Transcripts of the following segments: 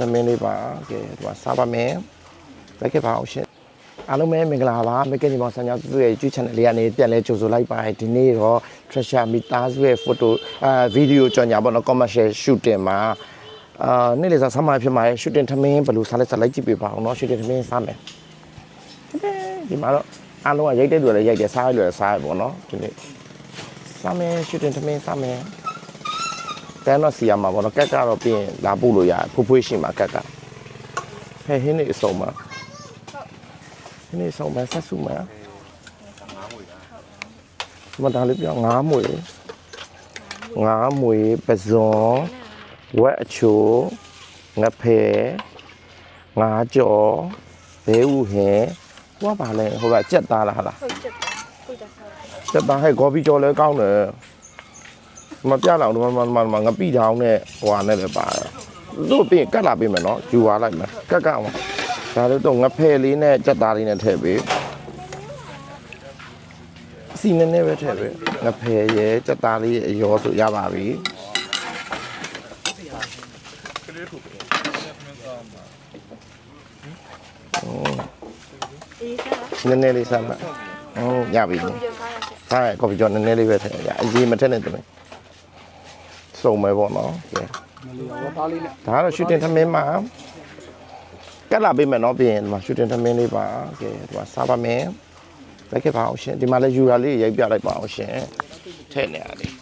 သမင်းလေးပါကဲဒီမှာစားပါမယ်လိုက်ခဲ့ပါအောင်ရှင်အားလုံးပဲမင်္ဂလာပါမကင်ဒီမောင်ဆန်ညာသူ့ရဲ့ YouTube channel လေးကနေပြန်လဲကြိုဆိုလိုက်ပါတယ်ဒီနေ့တော့ Treasure မိသားစုရဲ့ photo အာဗီဒီယိုကြော်ညာပေါ့နော် commercial shooting မှာအာနေ့လေစားဆမ်းမဖြစ်မှာ shooting သမင်းဘယ်လိုစားလဲစားလိုက်ကြည့်ပြပါအောင်နော် shooting သမင်းစားမယ်ဒီမှာတော့အားလုံးကရိုက်တဲ့သူလည်းရိုက်တယ်စားရလို့လည်းစားရပေါ့နော်ဒီနေ့စားမယ် shooting သမင်းစားမယ် တန်းတော့စီရမှာပေါ့နော်ကက်ကတော့ပြင်လာပို့လို့ရတယ်ဖိုးဖွေးရှိမှာကက်ကဟဲ့ဟင်းနေအစုံမှာဟင်းနေအစုံမှာဆက်စုမှာမတော်လေးပြောငါးမွေငါးမွေပဇွန်ဝက်အချိုငဖယ်ငါးကြော်ဘဲဥဟင်ဟိုကပါလဲဟိုကကြက်သားလားဟာလားဟုတ်ချက်ပါဟုတ်တယ်ဆောကြက်သားဟဲ့ဂေါ်ဘီကြော်လည်းကောင်းတယ် မပြလောက်တော့မမမငပိတောင်းနဲ့ဟိုဟာနဲ့လည်းပါတယ်တို့ပြင်ကတ်လာပေးမယ်နော်ယူသွားလိုက်မယ်ကက်ကအောင်ဒါလို့တော့ငဖယ်လေးနဲ့ကြက်သားလေးနဲ့ထည့်ပေးအစီနည်းနည်းပဲထည့်ပေးငဖယ်ရဲ့ကြက်သားလေးရဲ့အရောဆိုရပါပြီအေးစားနည်းနည်းလေးစမ်းပါဟုတ်ရပြီကိုပြောကားရချက်ဟာကော်ဖီကြောနည်းနည်းလေးပဲထည့်ရအကြီးမထည့်နဲ့တမင် စုံမယ်ပေါ့နော်ကဲဒါကတော့ shooting သမင်းမှာကတ်လာပေးမယ်နော်ပြင်ဒီမှာ shooting သမင်းလေးပါကဲဒီမှာစားပါမယ်လိုက်ခဲ့ပါအောင်ရှင်ဒီမှာလည်းယူရာလေးရိုက်ပြလိုက်ပါအောင်ရှင်ထည့်နေရတယ်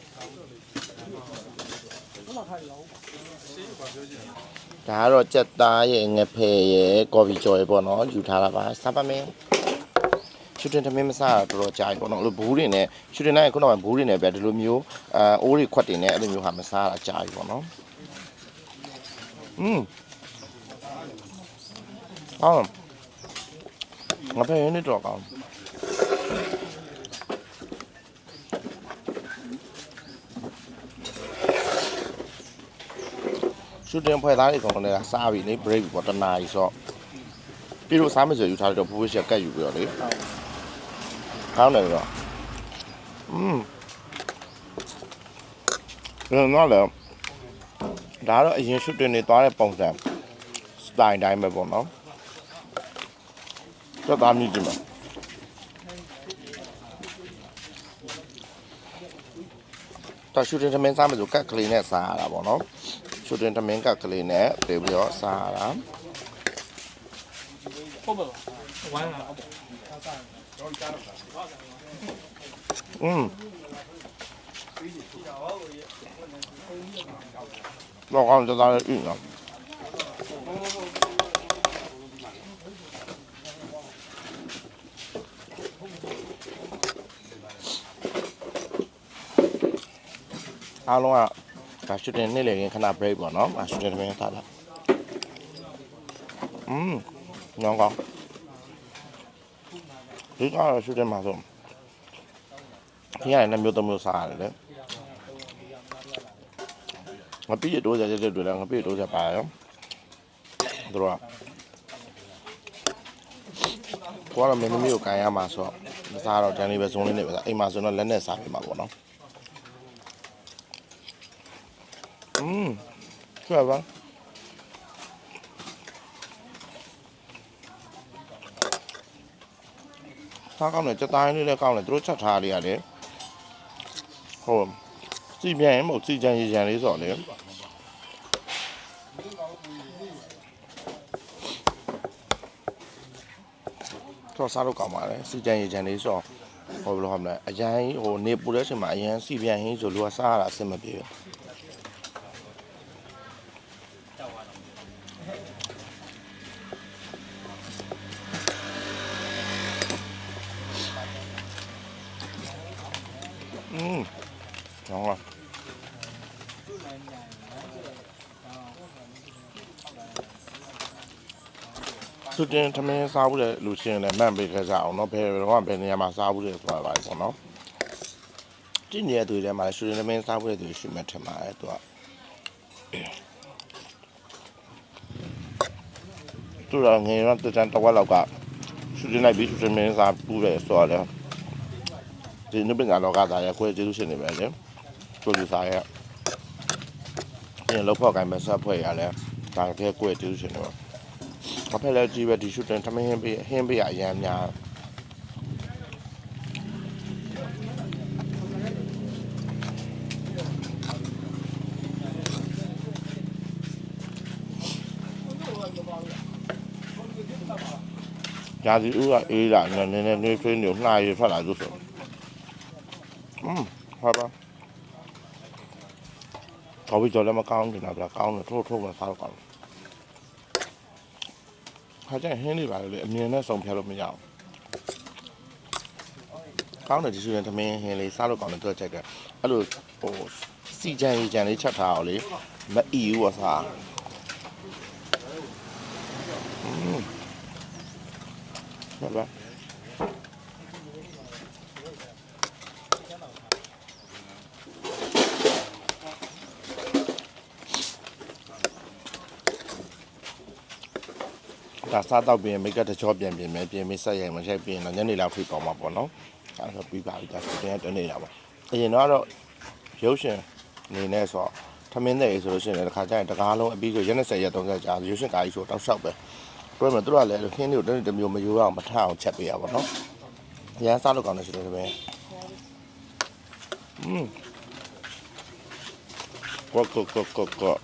ဒါကတော့ကြက်သားရဲ့ငဖယ်ရဲ့ကော်ဖီကြော်ရဲ့ပေါ့နော်ယူထားတာပါစားပါမယ်ရှူတင်သမင်းမစားတော့တော်တော်ကြာပြီပေါ့နော်အဲ့လိုဘူးတွေနဲ့ရှူတင်နိုင်ခုနကဘူးတွေနဲ့ပဲဒီလိုမျိုးအာအိုးတွေခွက်တွေနဲ့အဲ့လိုမျိုးဟာမစားတာကြာပြီပေါ့နော်อืมအော်ငါဖယ်ရင်းနေတော့ကောင်း ရှူတင်ဖွဲ့သားတွေကောင်လည်းစားပြီလေ break ပေါ့တနာကြီးဆိုတော့ပြီးတော့စားမယ်ဆိုယူထားတော့ဘူးဘူးရှက်ကတ်ယူပြီးတော့လေကောင်းတယ်တော့อืมဘယ်တော့လဲဒါကတော့အရင်ရှူတင်နေသွားတဲ့ပုံစံစတိုင်တိုင်းပဲပေါ့နော်သက်သားမြည်ကြည့်မှာတော့ရှူတင်သမင်းစားမယ်ဆိုကတ်ကလေးနဲ့စားရတာပေါ့နော် ရှူတင်သမင်းကတ်ကလေးနဲ့ပြေပြီးတော့စားရတာဟုတ်ပါဝိုင်းလာပေါ့อืมတော့ကောင်းကြတာလေဥနော်အားလုံးက ဒါရှူတင်နေ့လေရင်ခဏ break ပေါ့နော်အရှူတင်သမင်းထားတာอืมညောင်းကောင်းဒီကတော့ရှူတင်မှာဆိုခင်းရတယ်နှစ်မျိုးသုံးမျိုးစားရတယ်လေငပိရတိုးကြတဲ့တွေလည်းငပိရတိုးကြပါရောသူတို့ကကိုကတော့မင်းသမီးကိုကန်ရမှာဆိုတော့မစားတော့တန်းလေးပဲဇုံးလေးနဲ့ပဲစားအိမ်မှာဆိုတော့လက်နဲ့စားပြမှာပေါ့နော် อืมဆွဲပါစားကောင်းတယ်စက်တိုင်းလေးလည်းကောင်းတယ်သူတို့ချက်ထားလေးရတယ်ဟုတ်စီပြန်ရင်မဟုတ်စီကြံရကြံလေးဆိုတော့လေတော့စားလို့ကောင်းပါလေစီကြံရကြံလေးဆိုတော့ဟိုဘယ်လိုဟမလဲအရန်ဟိုနေပူတဲ့အချိန်မှာအရန်စီပြန်ဟင်းဆိုလူကစားရတာအဆင်မပြေဘူး တင်သမင်းစားဘူးလေလူချင်းလည်းမှန်ပေးကြအောင်เนาะဘယ်တော့ဘယ်နေရာမှာစားဘူးလေဆိုတာပါပေါ့เนาะဒီနေရာတွေထဲမှာရှူတင်သမင်းစားဘူးလေသူရှိမှထင်ပါတယ်သူကသူကငယ်ရတဲ့တန်တော့လောက်ကရှူတင်လိုက်ပြီးရှူတင်မင်းစားဘူးလေဆိုတော့လေဒီနေ့ပင်ကတော့ကသားရဲ့ခွဲကျေးဇူးရှင်နေပဲလေပရိုဒီဆာရဲ့ဒီလောက်ဖောက်ကိုင်းမဆက်ဖွဲ့ရလဲဒါတကယ်ကိုယ်ကျေးဇူးရှင်နေ ပါအဖေလည်းကြည့်ပဲဒီရှူတင်ထမင်းဟင်းပေးဟင်းပေးရအရန်များကြာစီဦးကအေးလာနည်းနည်းနွေးထွေးနေနှာရထွက်လာလို့ဆိုอืมဟာပါကော်ဖီကြော်လည်းမကောင်းဘူးနော်ဗျာကောင်းတယ်ထိုးထိုးမှစားတော့ကောင်း ခါကျရင်ဟင်းတွေပါလေအမြင်နဲ့စုံဖြတ်လို့မရအောင်ကောင်းတယ်ဒီဆိုရင်သမင်းဟင်းလေးစားလို့ကောင်းတယ်သူကချက်ကအဲ့လိုဟိုစီကြံရီကြံလေးချက်ထားအောင်လေမအီဘူးဝါစားဟုတ်ပါ ဒါစားတော့ပြင်မိတ်ကတချောပြန်ပြင်မယ်ပြင်မိဆက်ရိုင်မရိုက်ပြင်တော့ညနေလောက်ထိပေါ်မှာပေါ့နော်အဲ့ဒါပြီးပါပြီဒါဆိုရင်တနေ့ရပါအရင်တော့ရုပ်ရှင်နေနဲ့ဆိုတော့ထမင်းတဲ့ဆိုလို့ရှိရင်တခါကျရင်တကားလုံးအပြီးဆိုရက်20ရက်30ကြာရုပ်ရှင်ကားကြီးဆိုတောက်လျှောက်ပဲပြောမယ်သူတို့ကလည်းခင်းတွေကိုတနေ့တစ်မျိုးမယူအောင်မထအောင်ချက်ပေးရပါတော့ရန်စားလို့ကောင်းတယ်ဆိုတော့ပဲอืมကောကောကောကော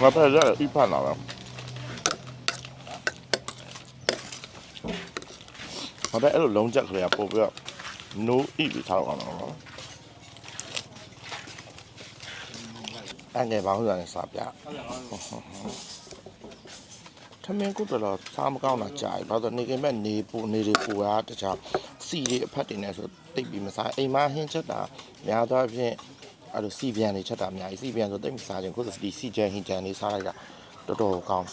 ကောဘာပဲလဲအဖာနာလားဘာပဲအဲ့လိုလုံးချက်ကလေးကပို့ပြီးတော့ no eat ပြီးထားတော့အောင်နော်အဲ့ငယ်ဘာလို့လဲစားပြထမင်းကုတ်တော်စားမကောင်းတာကြာပြီဘာလို့နေကမဲ့နေပူနေတွေပူတာတခြားစီတွေအဖက်တွေနဲ့ဆိုတိတ်ပြီးမစားအိမ်မှာဟင်းချက်တာများသောအားဖြင့် အဲ့လိုစီပြန်တွေချက်တာအများကြီးစီပြန်ဆိုတိတ်မစားချင်ကိုယ်စီစီချန်ဟင်းချန်လေးစားလိုက်တာတော်တော်ကောင်း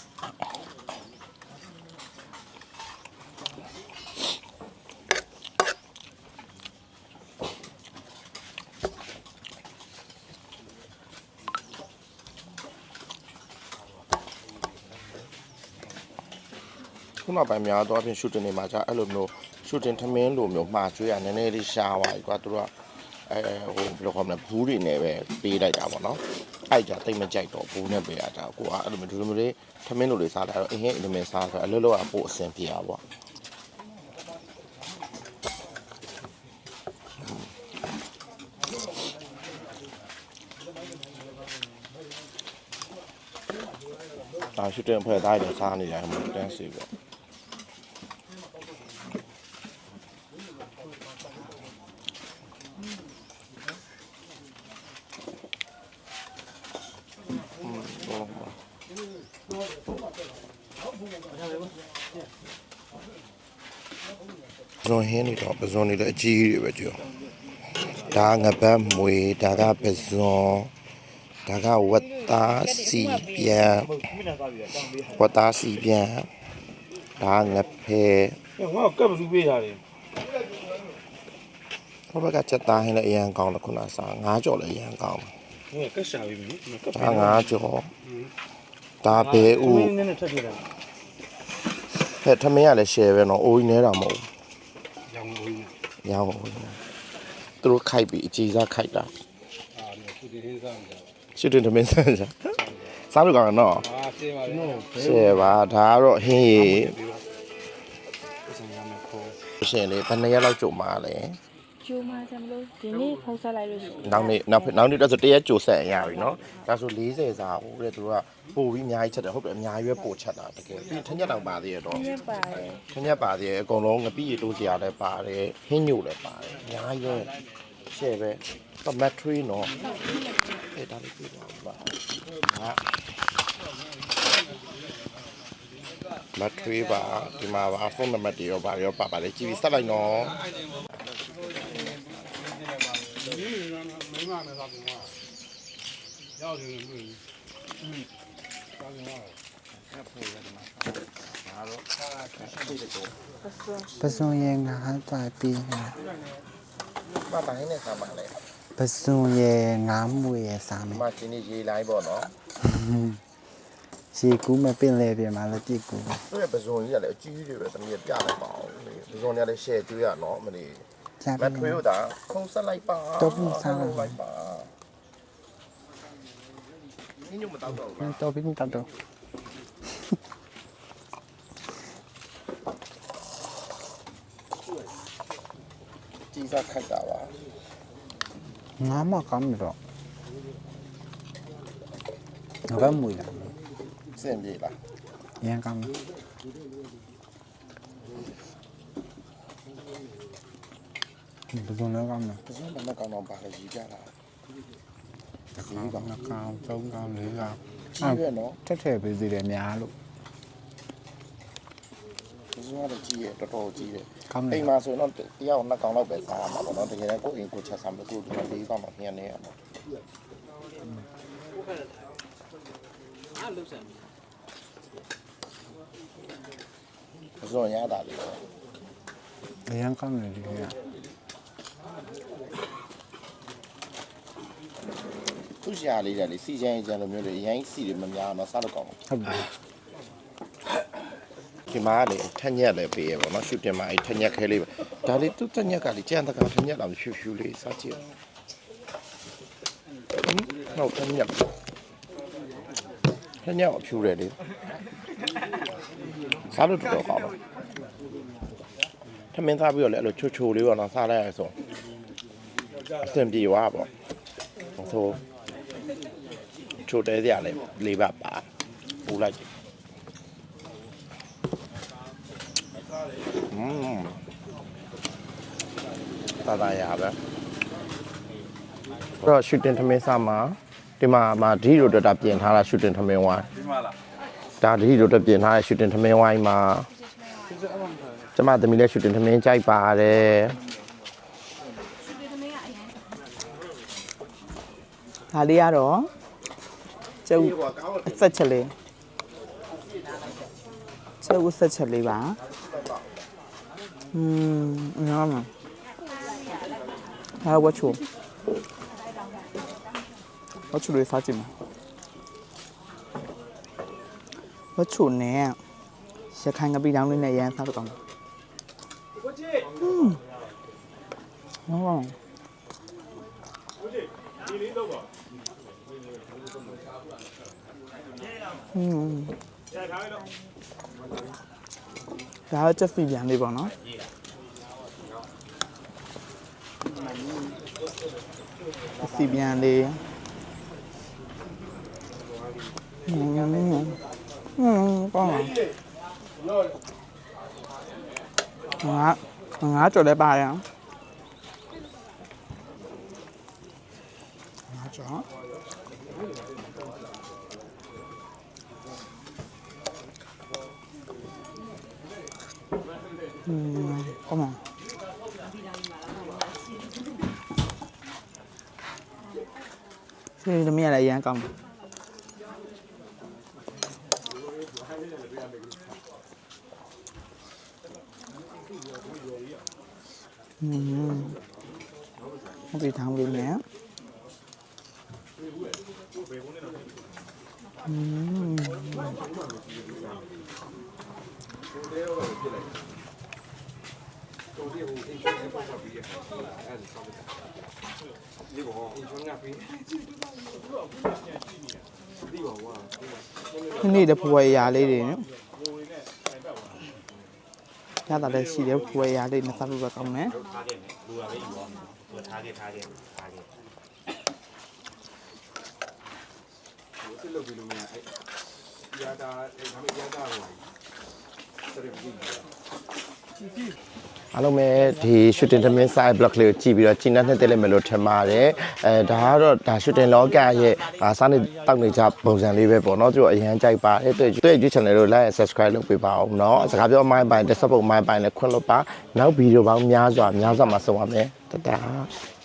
ခုနောက်ပိုင်းများတော့အပြင်ရှူတင်နေမှာじゃအဲ့လိုမျိုးရှူတင်ထမင်းလိုမျိုးမှာကျွေးရနည်းနည်းလေးရှားသွားပြီကွာသူတို့က အဲဟိုဘယ်လိုခေါ်မလဲဘူးတွေနဲ့ပဲပေးလိုက်တာပေါ့နော်အဲ့ကြတိတ်မကြိုက်တော့ဘူးနဲ့ပေးရတာကိုကအဲ့လိုမျိုးဒီလိုမျိုးလေးထမင်းလိုလေးစားလာတော့အင်းဟင်းအလိုမျိုးစားဆိုအလုပ်လုပ်ရပို့အဆင်ပြေတာပေါ့ဒါရှူတင်ဖွဲ့သားတွေစားနေတယ်ဟိုတန်းစီပေါ့ ပဇွန်ဟင်းနေတော့ပဇွန်နေလည်းအကြီးကြီးတွေပဲကြောဒါငပတ်မွေဒါကပဇွန်ဒါကဝတ်သားစီပြန်ဝတ်သားစီပြန်ဒါငဖဲငါကပ်ဘူးပေးရတယ်ဟိုဘက်ကချက်သားဟင်းလည်းအရန်ကောင်းတယ်ခုနကစားငါးကြော်လည်းအရန်ကောင်းငါကပ်ရှာပြီမင်းကပ်တယ်ဒါငါးကြော်ဒါဘဲဥနည်းနည်းထပ်ပြလိုက်ဖက်ထမင်းကလည်း share ပဲနော်အိုးကြီးနေတာမဟုတ်ရောင်းလို့ ရဘူးရောင်းပါဘူးသူတို့ခိုက်ပြီးအကြီးစားခိုက်တာအာသူဒီဟင်းစားကြရှူတင်ထမင်းစားကြစားလို့ကောင်းတယ်နော်အာပြေးပါလေနော်ရှယ်ပါဒါကတော့ဟင်းရည်ဆန်ရမယ်ခေါ်ရှင်လေဘယ်နှစ်ရက်လောက်ကြုံမှာလဲ ကျိုးမှဆမ်လို့ဒီနေ့ဖုန်းဆက်လိုက်လို့ရှိရင်နောက်နေ့နောက်နောက်နေ့တော့ဆိုတရက်ကြိုဆက်ရပြီနော်ဒါဆို40စာဟိုတဲ့သူတို့ကပို့ပြီးအများကြီးချက်တယ်ဟုတ်တယ်အများကြီးပဲပို့ချက်တာတကယ်ပြီးထက်ညက်တောင်ပါသေးရတော့ညက်ပါတယ်ထက်ညက်ပါသေးရအကုန်လုံးငပိရီတိုးစရာလည်းပါတယ်ဟင်းညို့လည်းပါတယ်အများကြီးပဲရှယ်ပဲတော့မက်ထရီနော်အဲ့ဒါလေးပြပါပါဟာမက်ထရီပါဒီမှာပါဖုန်းနံပါတ်တွေရောပါရောပါပါလေကြည့်ပြီးဆက်လိုက်နော် မယ်သာပြင်သွားရောက်တယ်လို့တွေ့อืมသာပြင်သွားပစုံရဲ့ငါးသွားပြီးမပိုင်းနဲ့စားပါလေပစုံရဲ့ငါးမှုရဲ့စားမယ်မချင်းနေရေးလိုက်ပေါ့နော်ရေကူးမပင်လေပြမှာလည်းပြစ်ကူးသူ့ရဲ့ပဇွန်ကြီးကလည်းအကြီးကြီးတွေပဲတမီးပြလိုက်ပါအောင်ပဇွန်တွေကလည်း share ကျွေးရနော်မလီ ကြမပြီထွေးတို့ဒါခုံဆက်လိုက်ပါတော့ဘူးစားလိုက်လိုက်ပါနင်းညမတောက်တော့ဘူးတော့ပြီးတော့တော့ကြီးစားခတ်တာပါ ငါးမကောင်းပြီတော့ငါကမွေလာစင်ပြေလားရန်ကောင်းပြီပစုံလည်းကောင်းတယ်ပဇွန်ဘာမှကောင်းတော့ပါလေကြီးကြတာတစ်ခါကောင်းနှစ်ကောင်သုံးကောင်လေးကောင်ကြီးပဲနော်တက်ထည့်ပေးစီတယ်များလို့ပဇွန်ကလည်းကြီးရဲ့တော်တော်ကြီးတယ်ကောင်းတအိယ်မ်မှာဆိုတော့တယောက်နှစ်ကောင်လောက်ပဲစားရမှာပေါ့နော်တကယ်တမ်းကိုယ့်အိမ်ကိုချက်စားမယ်ကိုယ်ဒီမှာလေးကောင်တော့ညနေရမှာပဇွန်ရတာလေရန်ကောင်းတယ်ဒီက သူ့ရှာလေးတယ်လေစီချမ်းချမ်းလိုမျိုးလေအရင်စီတွေမများမစားတော့ကောင်းဘူးဟုတ်ပြီဒီမှာလေထက်ညက်လည်းပေးရပါတော့ရှူတင်မှာအဲ့ထက်ညက်ခဲလေးပဲဒါလေးသူ့ထက်ညက်ကလေကြံတကာထက်ညက်လာရှူရှူလေးစားကြည့်ဟုတ်ထက်ညက်ထက်ညက်အဖြူတယ်လေစားလို့တော်တော်ကောင်းပါထမင်းသားပြီးတော့လည်းအဲ့လိုချိုချိုလေးပေါ့နော်စားလိုက်ရဆို အဆင်ပြေသွားပေါ့ဆိုချိုတဲစရာလည်းလေးပါပါပူလိုက်อืมသာသာရပဲအဲ့တော့ shooting ထမင်းစားမှာဒီမှာမှာဒီရိုတက်တာပြင်ထားတာ shooting ထမင်းဝိုင်းဒီမှာလားဒါဒီရိုတက်ပြင်ထားတဲ့ shooting ထမင်းဝိုင်းမှာကျမသမီးလည်း shooting ထမင်းကြိုက်ပါတယ် ဒါလေးကတော့ကျုပ်အဆက်ချက်လေးကျုပ်အဆက်ချက်လေးပါอืมနော်မဟာဝတ်ချိုဝတ်ချိုလေးစားကြည့်မဝတ်ချိုနဲ့ရခိုင်ကပီတောင်းလေးနဲ့ရမ်းစားတော့ကောင်းတယ်ဝတ်ချီอืมဟော อืมဒါတော့ချက်စီပြန်လေးပေါ့နော်ချက်စီပြန်လေးอืมอืมပေါ့ငါငါကြော်လည်းပါတယ်နော်ငါကြော် Uhm, come on. Sini demi ada yang kamu. Uhm. Không bị thẳng bị nhé. Uhm. Ừ. mẹ. Mm. ဒီနေ့တဖွယ်ရာလေးတွေနော်ရတာလည်းရှိတယ်ဖွယ်ရာလေးနဲ့စားလို့ပဲကောင်းမယ်အား အားလုံးပဲဒီရှူတင်သမင်း side block လေးကိုကြည့်ပြီးတော့ကျင်းနှက်နှက်တက်လိုက်မယ်လို့ထင်ပါတယ်အဲဒါကတော့ဒါရှူတင်လောကရဲ့စားနေတောက်နေကြပုံစံလေးပဲပေါ့နော်သူတို့အရန်ကြိုက်ပါတယ်သူတို့ YouTube channel ကို like and subscribe လုပ်ပေးပါအောင်နော်စကားပြောမိုင်းပိုင်းတက်စပုတ်မိုင်းပိုင်းနဲ့ခွင့်လွှတ်ပါနောက်ဗီဒီယိုပေါင်းများစွာများစွာမှာဆုံပါမယ်တတား